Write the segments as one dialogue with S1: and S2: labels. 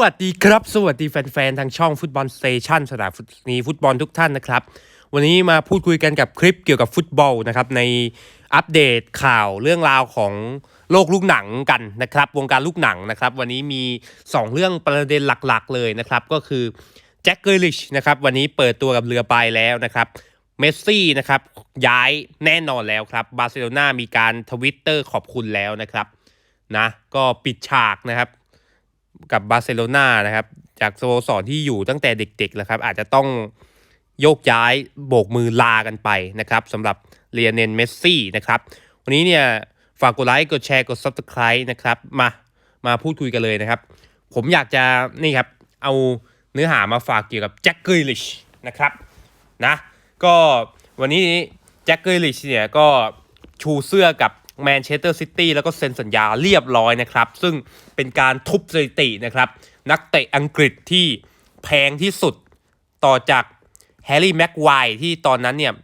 S1: สวัสดีครับ สวัสดีแฟนๆ ทางช่องฟุตบอลสเตชันสถานีฟุตบอลทุกท่านนะครับ วันนี้มาพูดคุยกันกับคลิปเกี่ยวกับฟุตบอลนะครับ ในอัปเดตข่าวเรื่องราวของโลกลูกหนังกันนะครับ วงการลูกหนังนะครับ วันนี้มี 2 เรื่องประเด็นหลักๆ เลยนะครับ ก็คือแจ็คเกอร์ลิชนะครับ วันนี้เปิดตัวกับเรือใบแล้วนะครับเมสซี่นะครับย้ายแน่นอนแล้วครับบาร์เซโลนามีการทวิตเตอร์ขอบคุณแล้วนะครับนะก็ปิดฉากนะครับ กับบาร์เซโลนานะครับ จากสโมสรที่อยู่ตั้งแต่เด็กๆแล้วครับ อาจจะต้องโยกย้ายโบกมือลากันไปนะครับสำหรับเลียเนนเมสซี่นะครับ วันนี้เนี่ยฝากกดไลค์กดแชร์กด Subscribe นะครับ มามาพูดคุยกันเลยนะครับ ผมอยากจะนี่ครับ เอาเนื้อหามาฝากเกี่ยวกับแจ็คเกอร์ลิชนะครับนะก็วันนี้แจ็คเกอร์ลิชเนี่ยก็ชูเสื้อกับ แมนเชสเตอร์ซิตี้แล้วก็เซ็นสัญญาเรียบร้อยนะครับ ซึ่งเป็นการทุบสถิตินะครับ นักเตะอังกฤษที่แพงที่สุดต่อจากแฮร์รี่แม็กไวที่ตอนนั้นเนี่ย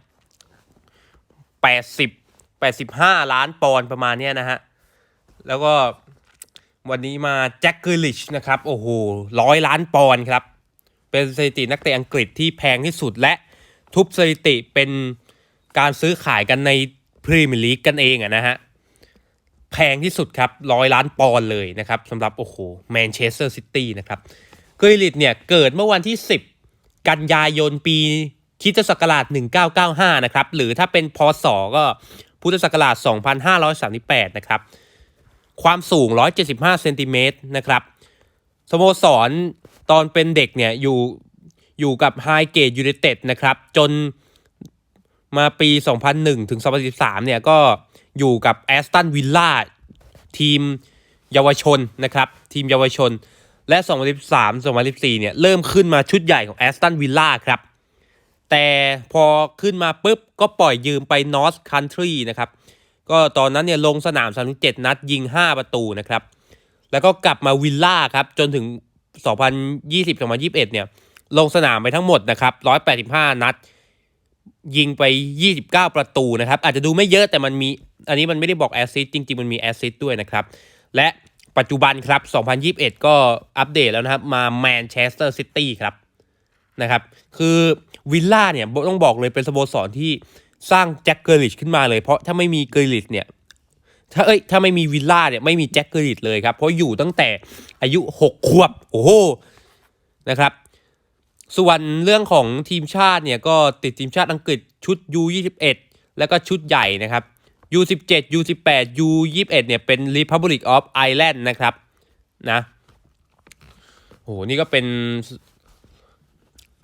S1: 80 85 ล้านปอนด์ประมาณเนี้ยนะฮะ แล้วก็วันนี้มาแจ็คเกอร์ลิชนะครับ โอ้โหร้อยล้านปอนด์ครับ เป็นสถิตินักเตะอังกฤษที่แพงที่สุดและทุบสถิติเป็นการซื้อขายกันในพรีเมียร์ลีกกันเองอะนะฮะ แพงที่สุดครับร้อยล้านปอนด์เลยนะครับสำหรับโอ้โหแมนเชสเตอร์ซิตี้นะครับกร์ลิชเนี่ยเกิดเมื่อวันที่ 10 กันยายนปีคริสตศักราช 1995 นะครับ หรือถ้าเป็นพศก็พุทธศักราช 2538 นะครับ ความสูง 175 เซนติเมตรนะครับสโมสรตอนเป็นเด็กเนี่ยอยู่อยู่กับไฮเกตยูไนเต็ดนะครับ จนมาปี 2001 ถึง 2013 เนี่ยก็ อยู่กับแอสตันวิลล่าทีมเยาวชนนะครับทีมเยาวชน และ 2013 2014 เนี่ยเริ่มขึ้นมาชุดใหญ่ของแอสตันวิลล่าครับ แต่พอขึ้นมาปุ๊บ ก็ปล่อยยืมไปนอร์ c คันทรีนะครับ ก็ตอนนั้นเนี่ยลงสนาม 37 นัดยิง 5 ประตูนะครับ แล้วก็กลับมาวิลล่าครับ จนถึง 2020-2021 เนี่ยลงสนามไปทั้งหมดนะครับ 185 นัด ยิงไป 29 ประตูนะครับ อาจจะดูไม่เยอะแต่มันมี อันนี้มันไม่ได้บอกแอสซิสจริง ๆ มันมีแอสซิสด้วยนะครับ และปัจจุบันครับ 2021 ก็อัปเดตแล้วนะครับ มาแมนเชสเตอร์ซิตี้ครับนะครับ คือวิลล่าเนี่ยต้องบอกเลยเป็นสโมสรที่สร้างแจ็คเกอร์ลิชขึ้นมาเลย เพราะถ้าไม่มีเกอร์ลิชเนี่ยถ้าเอ้ยถ้าไม่มีวิลล่าเนี่ยไม่มีแจ็คเกอร์ลิชเลยครับ เพราะอยู่ตั้งแต่อายุ 6 ขวบ โอ้โหนะครับ ส่วนเรื่องของทีมชาติเนี่ยก็ติดทีมชาติอังกฤษชุด U21 แล้วก็ชุดใหญ่นะครับ U17 U18 U21 เนี่ยเป็น Republic of Ireland นะครับนะโอ้โหนี่ก็เป็น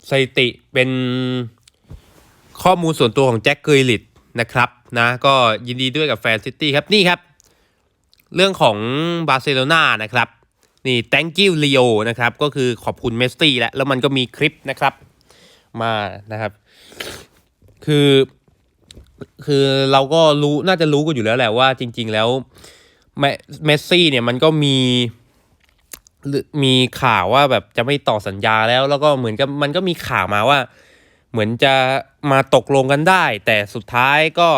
S1: สถิติเป็นข้อมูลส่วนตัวของแจ็คเกอร์ลิตนะครับนะก็ยินดีด้วยกับแฟนซิตี้ครับนี่ครับ เรื่องของบาร์เซโลนานะครับนี่ thank you Leo นะครับก็คือขอบคุณเมสซี่แล้วแล้วมันก็มีคลิปนะครับมานะครับ คือ คือเราก็รู้น่าจะรู้กันอยู่แล้วแหละว่าจริง ๆ แล้วเมสซี่เนี่ยมันก็มีมีข่าวว่าแบบจะไม่ต่อสัญญาแล้ว แล้วก็เหมือนกับมันก็มีข่าวมาว่า เหมือนจะมาตกลงกันได้ แต่สุดท้ายก็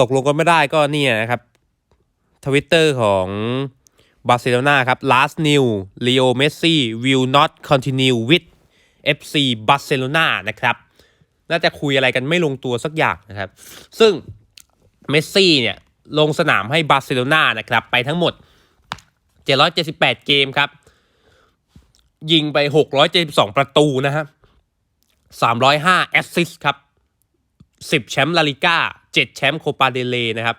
S1: ตกลงกันไม่ได้ก็เนี่ยนะครับทวิตเตอร์ของบาร์เซโลนาครับ last new Leo Messi will not continue with FC Barcelona นะครับ น่าจะคุยอะไรกันไม่ลงตัวสักอย่างนะครับ ซึ่งเมสซี่เนี่ยลงสนามให้บาร์เซโลนานะครับ ไปทั้งหมด 778 เกมครับ ยิงไป 672 ประตูนะฮะ305แอสซิสต์ครับ10 แชมป์ลาลิก้า 7 แชมป์โคปาเดเลนะครับ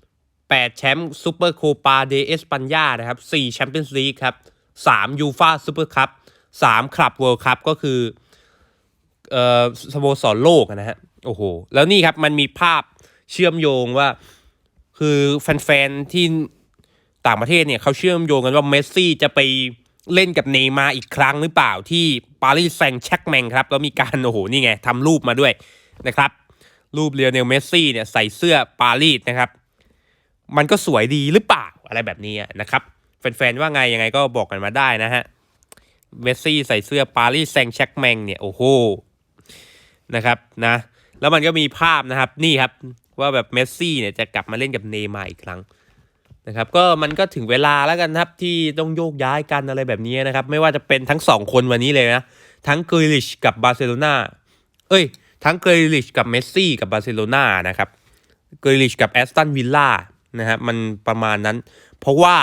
S1: 8 แชมป์ซูเปอร์โคปาเดเอสปัญญานะครับ 4 แชมเปี้ยนส์ลีกครับ 3 ยูฟาซูเปอร์คัพ 3คลับเวิลด์คัพก็คือ สโมสรโลกนะฮะโอ้โห แล้วนี่ครับมันมีภาพเชื่อมโยงว่า คือแฟนๆ ที่ต่างประเทศเนี่ยเขาเชื่อมโยงกันว่าเมสซี่จะไปเล่นกับเนย์มาอีกครั้งหรือเปล่าที่ปารีสแซงต์แช็กแมงครับ แล้วมีการโอ้โหนี่ไงทำรูปมาด้วยนะครับ รูปเรียเนลเมสซี่เนี่ยใส่เสื้อปารีสนะครับ มันก็สวยดีหรือเปล่าอะไรแบบนี้นะครับแฟนๆว่าไงยังไงก็บอกกันมาได้นะฮะเมสซี่ใส่เสื้อปารีสแซงต์แช็กแมงเนี่ยโอ้โห นะครับนะแล้วมันก็มีภาพนะครับนี่ครับว่าแบบเมสซี่เนี่ยจะกลับมาเล่นกับเนย์มาร์อีกครั้งนะครับก็มันก็ถึงเวลาแล้วกันครับที่ต้องโยกย้ายกันอะไรแบบนี้นะครับ ไม่ว่าจะเป็นทั้งสองคนวันนี้เลยนะ ทั้งเกริลิชกับบาร์เซโลนาเอ้ย ทั้งเกริลิชกับเมสซี่กับบาร์เซโลนานะครับเกริลิชกับแอสตันวิลล่านะครับมันประมาณนั้น เพราะว่า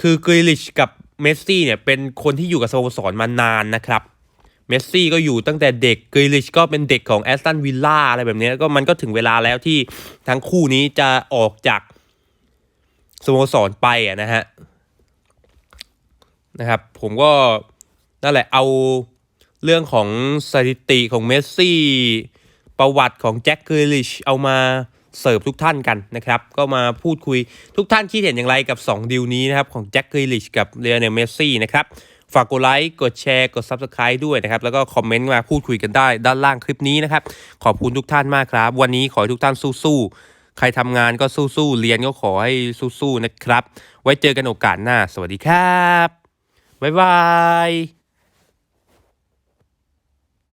S1: คือเกริลิชกับเมสซี่เนี่ยเป็นคนที่อยู่กับสโมสรมานานนะครับ เมสซี่ก็อยู่ตั้งแต่เด็กกริลิชก็เป็นเด็กของแอสตันวิลล่าอะไรแบบนี้ก็มันก็ถึงเวลาแล้วที่ทั้งคู่นี้จะออกจากสโมสรไปอะนะฮะนะครับ ผมก็นั่นแหละเอาเรื่องของสถิติของเมสซี่ประวัติของแจ็คกริลิชเอามาเสิร์ฟทุกท่านกันนะครับ ก็มาพูดคุยทุกท่านคิดเห็นอย่างไรกับ 2ดิวนี้นะครับ ของแจ็คกริลิชกับเรอัลเมสซี่นะครับ ฝากกดไลค์กดแชร์กด Subscribe ด้วยนะครับ แล้วก็คอมเมนต์มาพูดคุยกันได้ด้านล่างคลิปนี้นะครับ ขอบคุณทุกท่านมากครับ วันนี้ขอให้ทุกท่านสู้ๆ ใครทำงานก็สู้ๆ เรียนก็ขอให้สู้ๆนะครับ ไว้เจอกันโอกาสหน้า สวัสดีครับ บ๊ายบาย